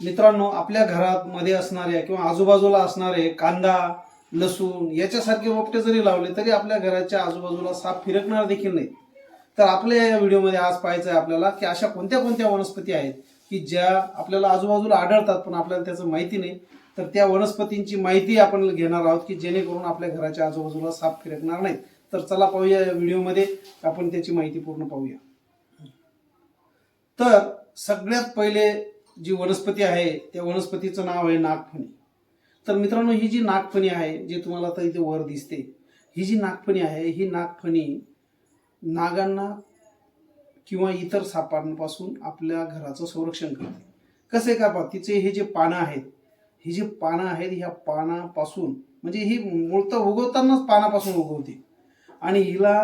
मित्रांनो आपल्या घरात मध्ये असणाऱ्या किंवा आजूबाजूला असणारे कांदा लसूण याच्यासारखे रोपटे जरी लावले तरी आपल्या घराच्या आजूबाजूला साप फिरकणार देखील नाही. तर आपल्या या व्हिडिओमध्ये आज पाहायचं आहे आपल्याला की अशा कोणत्या कोणत्या वनस्पती आहेत की ज्या आपल्याला आजूबाजूला आढळतात पण आपल्याला त्याचं माहिती नाही. तर त्या वनस्पतींची माहिती आपण घेणार आहोत की जेणेकरून आपल्या घराच्या आजूबाजूला साप फिरकणार नाही तर चला पाहूया या व्हिडिओमध्ये आपण त्याची माहिती पूर्ण पाहूया. तर सगळ्यात पहिले जी वनस्पती आहे त्या वनस्पतीचं नाव आहे नागफणी. तर मित्रांनो ही जी नागफणी आहे जी तुम्हाला आता इथे वर दिसते ही जी नागफणी आहे ही नागफणी नागांना किंवा इतर सापांपासून आपल्या घराचं संरक्षण करते. कसे का बा तिचे हे जे पानं आहेत ही जी पानं आहेत ह्या पानापासून म्हणजे ही मूळतः उगवतानाच पानापासून उगवते. आणि हिला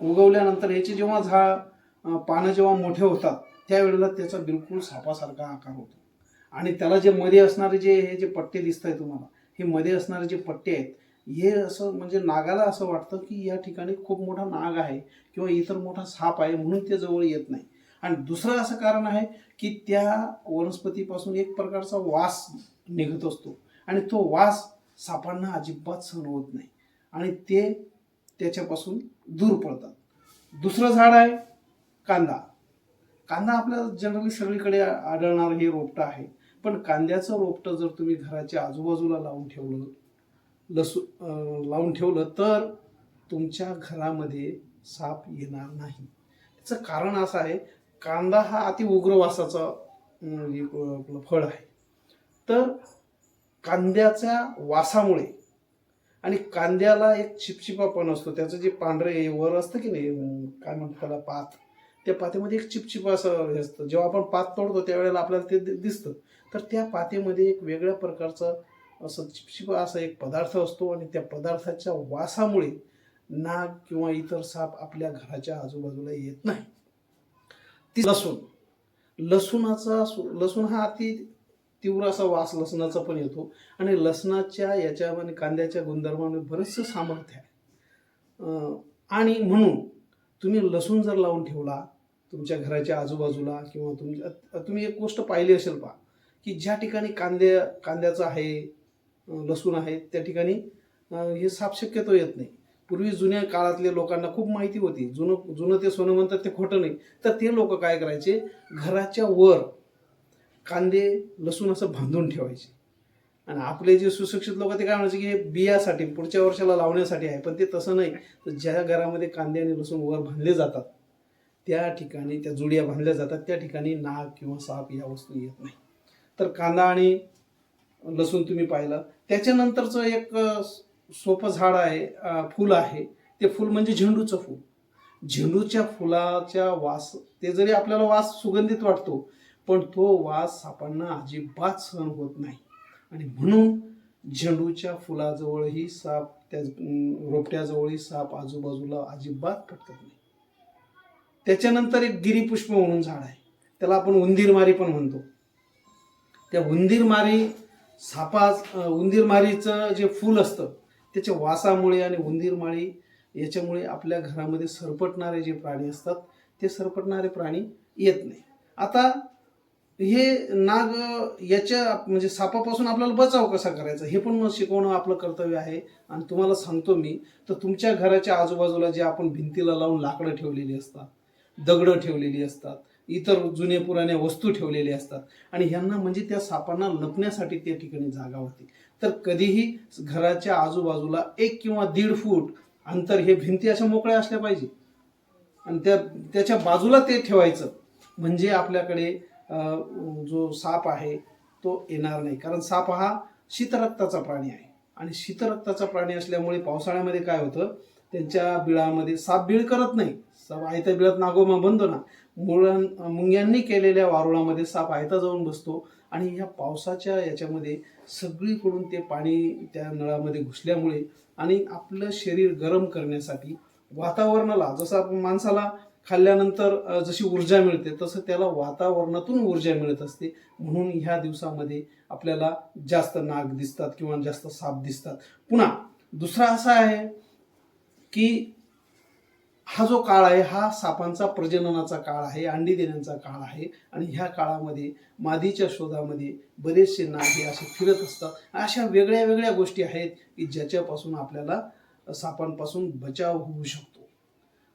उगवल्यानंतर ह्याचे जेव्हा झाड पानं जेव्हा मोठे होतात त्यावेळेला त्याचा बिलकुल सापासारखा आकार होतो. आणि त्याला जे मध्ये असणारे जे हे जे पट्टे दिसत आहे तुम्हाला हे मध्ये असणारे जे पट्टे आहेत हे असं म्हणजे नागाला असं वाटतं की या ठिकाणी खूप मोठा नाग आहे किंवा इतर मोठा साप आहे म्हणून ते जवळ येत नाही. आणि दुसरं असं कारण आहे की त्या वनस्पतीपासून एक प्रकारचा वास निघत असतो. आणि तो वास सापांना अजिबात सहन होत नाही. आणि ते त्याच्यापासून दूर पडतात. दुसरं झाड आहे कांदा. कांदा आपल्याला जनरली सगळीकडे आढळणारं हे रोपटं आहे. पण कांद्याचं रोपटं जर तुम्ही घराच्या आजूबाजूला लावून ठेवलं लसू लावून ठेवलं तर तुमच्या घरामध्ये साप येणार नाही. त्याचं कारण असं आहे कांदा हा अति उग्र वासाचा एक, आपलं फळ आहे. तर कांद्याच्या वासामुळे आणि कांद्याला एक चिपचिपापण असतो. त्याचं जे पांढरे वर असतं की नाही काय म्हणतात त्याला पात? त्या पातेमध्ये एक चिपचिप असं हे असतं. जेव्हा आपण पात तोडतो त्यावेळेला आपल्याला ते दिसतं. तर त्या पातेमध्ये एक वेगळ्या प्रकारचं असं चिपचिप असा एक पदार्थ असतो आणि त्या पदार्थाच्या वासामुळे नाग किंवा इतर साप आपल्या घराच्या आजूबाजूला येत नाही. ती लसूण. लसूणाचा लसूण हा अति तीव्र असा वास लसणाचा पण येतो आणि लसणाच्या याच्यामध्ये कांद्याच्या गुणधर्मामध्ये बरंचसं सामर्थ्य आहे. आणि म्हणून तुम्ही लसूण जर लावून ठेवला तुमच्या घराच्या आजूबाजूला किंवा तुमच्या तुम्ही एक गोष्ट पाहिली असेल पहा की ज्या ठिकाणी कांद्या कांद्याचं आहे लसूण आहे त्या ठिकाणी हे साप शक्यतो येत नाही. पूर्वी जुन्या काळातल्या लोकांना खूप माहिती होती. जुनं जुनं ते सोनं म्हणतात ते खोटं नाही. तर ते लोक काय करायचे? घराच्या वर कांदे लसूण असं बांधून ठेवायचे. आणि आपले जे सुशिक्षित लोक ते काय म्हणायचे की हे बियासाठी पुढच्या वर्षाला लावण्यासाठी आहे. पण ते तसं नाही. तर ज्या घरामध्ये कांदे आणि लसूण वर बांधले जातात त्या ठिकाणी त्या जुड्या बांधल्या जातात. त्या ठिकाणी नाग किंवा साप या वस्तू येत नाही. तर कांदा आणि लसूण तुम्ही पाहिलं. त्याच्यानंतरचं एक सोपं झाड आहे फूल फुल आहे. ते फुल म्हणजे झेंडूचं फुल. झेंडूच्या फुलाच्या वास ते जरी आपल्याला वास सुगंधित वाटतो पण तो वास सापांना अजिबात सहन होत नाही. आणि म्हणून झेंडूच्या फुलाजवळही साप त्या रोपट्याजवळही साप आजूबाजूला अजिबात पटकत नाही. त्याच्यानंतर एक गिरीपुष्प म्हणून झाड आहे. त्याला आपण उंदीरमारी पण म्हणतो. त्या उंदीरमारी सापा उंदीरमारीचं जे फूल असतं त्याच्या वासामुळे आणि उंदीरमाळी याच्यामुळे आपल्या घरामध्ये सरपटणारे जे प्राणी असतात ते सरपटणारे प्राणी येत नाही. आता हे नाग याच्या म्हणजे सापापासून आपल्याला बचाव कसा करायचा हे पण शिकवणं आपलं कर्तव्य आहे. आणि तुम्हाला सांगतो मी तर तुमच्या घराच्या आजूबाजूला जे आपण भिंतीला लावून लाकडं ठेवलेली असतात दगडं ठेवलेली असतात इतर जुने पुराण्या वस्तू ठेवलेल्या असतात आणि ह्यांना म्हणजे त्या सापांना लपण्यासाठी त्या ठिकाणी जागा होती. तर कधीही घराच्या आजूबाजूला एक किंवा दीड फूट अंतर हे भिंती अशा मोकळ्या असल्या पाहिजे. आणि त्या त्याच्या बाजूला ते ठेवायचं. म्हणजे आपल्याकडे जो साप आहे तो येणार नाही. कारण साप हा शीतरक्ताचा प्राणी आहे. आणि शीतरक्ताचा प्राणी असल्यामुळे पावसाळ्यामध्ये काय होतं? त्यांच्या बिळामध्ये साप बिळ करत नाही. साप आयत्या बिळात नागोमा बनतो ना. मुळां मुंग्यांनी केलेल्या वारुळामध्ये साप आयता जाऊन बसतो. आणि ह्या पावसाच्या याच्यामध्ये सगळीकडून ते पाणी त्या नळामध्ये घुसल्यामुळे आणि आपलं शरीर गरम करण्यासाठी वातावरणाला जसं आपण माणसाला खाल्ल्यानंतर जशी ऊर्जा मिळते तसं त्याला वातावरणातून ऊर्जा मिळत असते. म्हणून ह्या दिवसामध्ये आपल्याला जास्त नाग दिसतात किंवा जास्त साप दिसतात. पुन्हा दुसरा असा आहे की हा जो काळ आहे हा सापांचा प्रजननाचा काळ आहे अंडी देण्याचा काळ आहे आणि ह्या काळामध्ये मादीच्या शोधामध्ये बरेचसे नागे असे फिरत असतात. अशा वेगळ्या वेगळ्या गोष्टी आहेत की ज्याच्यापासून आपल्याला सापांपासून बचाव होऊ शकतो.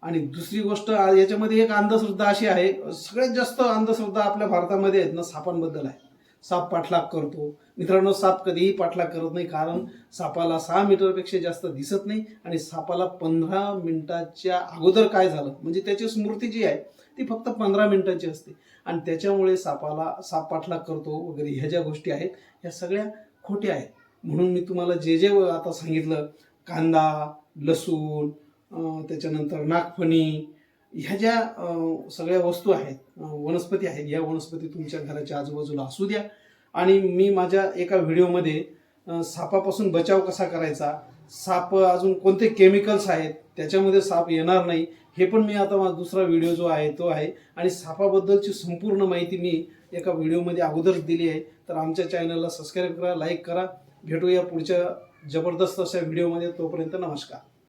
आणि दुसरी गोष्ट याच्यामध्ये एक अंधश्रद्धा अशी आहे सगळ्यात जास्त अंधश्रद्धा आपल्या भारतामध्ये आहेत ना सापांबद्दल आहे. साप पाठलाग करतो. मित्रांनो साप कधीही पाठलाग करत नाही कारण सापाला सहा मीटरपेक्षा जास्त दिसत नाही आणि सापाला पंधरा मिनिटाच्या अगोदर काय झालं? म्हणजे त्याची स्मृती जी आहे ती फक्त पंधरा मिनिटाची असते. आणि त्याच्यामुळे सापाला साप पाठलाग करतो वगैरे ह्या ज्या गोष्टी आहेत ह्या सगळ्या खोट्या आहेत. म्हणून मी तुम्हाला जे जे आता सांगितलं कांदा लसूण त्याच्यानंतर नागफणी ह्या ज्या सगळ्या वस्तू आहेत वनस्पती आहेत या वनस्पती तुमच्या घराच्या आजूबाजूला असू द्या. आणि मी माझ्या एका व्हिडिओमध्ये सापापासून बचाव कसा करायचा साप अजून कोणते केमिकल्स आहेत त्याच्यामध्ये साप येणार नाही हे पण मी आता माझा दुसरा व्हिडिओ जो आहे तो आहे. आणि सापाबद्दलची संपूर्ण माहिती मी एका व्हिडिओमध्ये अगोदरच दिली आहे. तर आमच्या चॅनलला सबस्क्राईब करा लाईक करा. भेटूया पुढच्या जबरदस्त अशा व्हिडिओमध्ये. तोपर्यंत नमस्कार.